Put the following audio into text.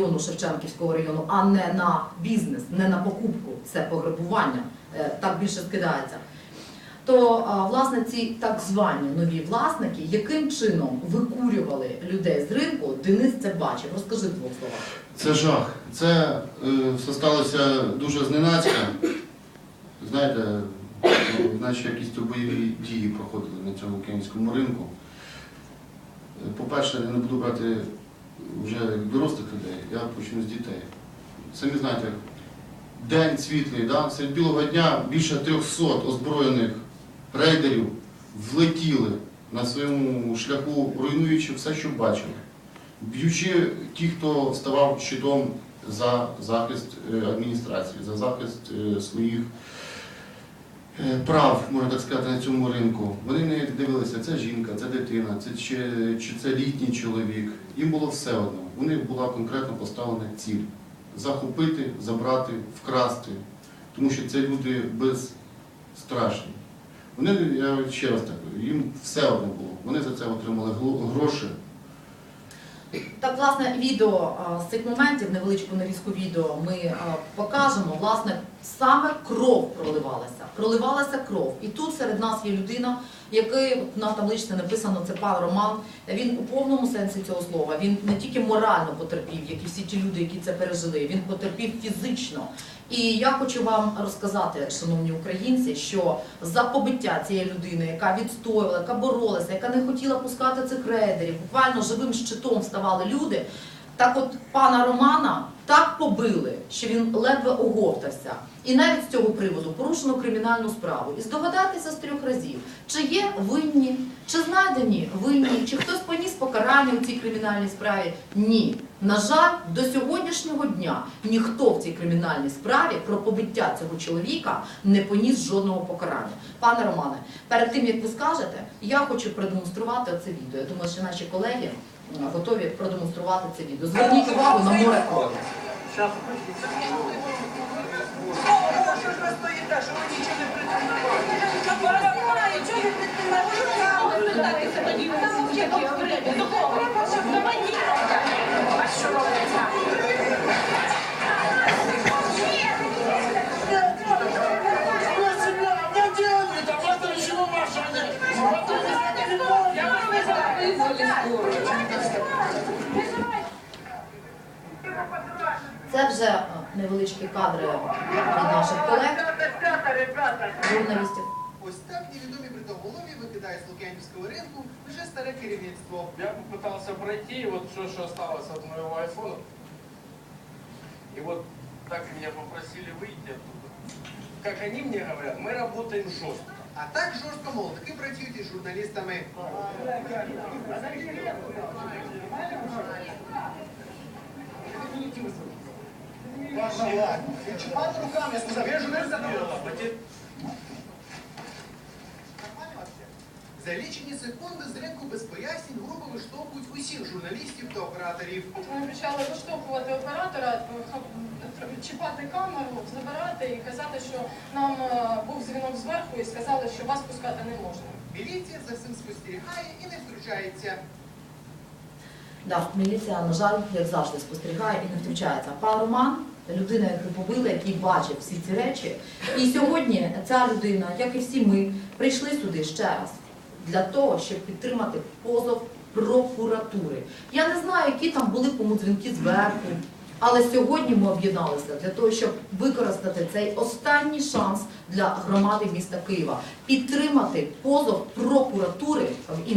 району, Шевченківського району, а не на бізнес, не на покупку. Це пограбування. Е, Так більше скидається. То власне ці так звані нові власники, яким чином викурювали людей з ринку, Денис це бачив. Розкажи двох словах. Це жах. Це е, все сталося дуже зненацька. Знаєте, наче якісь бойові дії проходили на цьому київському ринку. Е, По-перше, я не буду брати вже дорослих людей, я почну з дітей. Самі знаєте, день світлий, да? серед білого дня більше 300 озброєних рейдерів влетіли на своєму шляху, руйнуючи все, що бачили б'ючи ті, хто ставав щитом за захист е, адміністрації, за захист е, своїх прав, можна так сказати, на цьому ринку. Вони не дивилися, це жінка, це дитина, це чи, чи це літній чоловік. Їм було все одно. У них була конкретно поставлена ціль захопити, забрати, вкрасти. Тому що це люди безстрашні. Вони, я ще раз так, їм все одно було. Вони за це отримали гроші. Так, власне, відео з цих моментів, невеличку нарізку відео, ми покажемо. Власне, саме кров проливалася. Проливалася кров. І тут серед нас є людина, який на табличці написано це пан Роман. Він у повному сенсі цього слова. Він не тільки морально потерпів, як і всі ті люди, які це пережили. Він потерпів фізично. І я хочу вам розказати, шановні українці, що за побиття цієї людини, яка відстоювала, яка боролася, яка не хотіла пускати цих рейдерів, буквально живим щитом ставали люди. Так от пана Романа так побили, що він ледве оговтався. І навіть з цього приводу порушено кримінальну справу. І здогадайтеся з трьох разів, чи є винні, чи знайдені винні, чи хтось поніс покарання у цій кримінальній справі? Ні. На жаль, до сьогоднішнього дня ніхто в цій кримінальній справі про побиття цього чоловіка не поніс жодного покарання. Пане Романе, перед тим як ви скажете, я хочу продемонструвати це відео. Я думаю, що наші колеги готові продемонструвати це відео. Зверніть увагу на море крові. Що ж ви стоїте, що ви нічого не предпринимаєте? Вы Це вже е, невеличкі кадри від наших колег, Ребята, ребята, журналістів. Ось так невідомі бритоголові викидає з Лук'янівського ринку вже старе керівництво. Я попытался пройти, вот что, что осталось от моего айфона. И вот так меня попросили выйти оттуда. Как они мне говорят, мы работаем жестко. А так жорстко молотки працюють із журналістами. Паша, ладно. Чіпати руками, я сказав, я журналіст. За лічені секунди з ринку без пояснень грубо виштовхують усіх журналістів та операторів. Ми почали виштовхувати оператора, чіпати камеру, забирати і казати, що нам е, був дзвінок зверху і сказали, що вас пускати не можна. Міліція за всім спостерігає і не втручається. Да, міліція, на жаль, як завжди, спостерігає і не втручається. Пан Роман, людина, яку побили, який бачив всі ці речі. І сьогодні ця людина, як і всі ми, прийшли сюди ще раз для того, щоб підтримати позов прокуратури. Я не знаю, які там були кому дзвінки зверху. Але сьогодні ми об'єдналися для того, щоб використати цей останній шанс для громади міста Києва, підтримати позов прокуратури в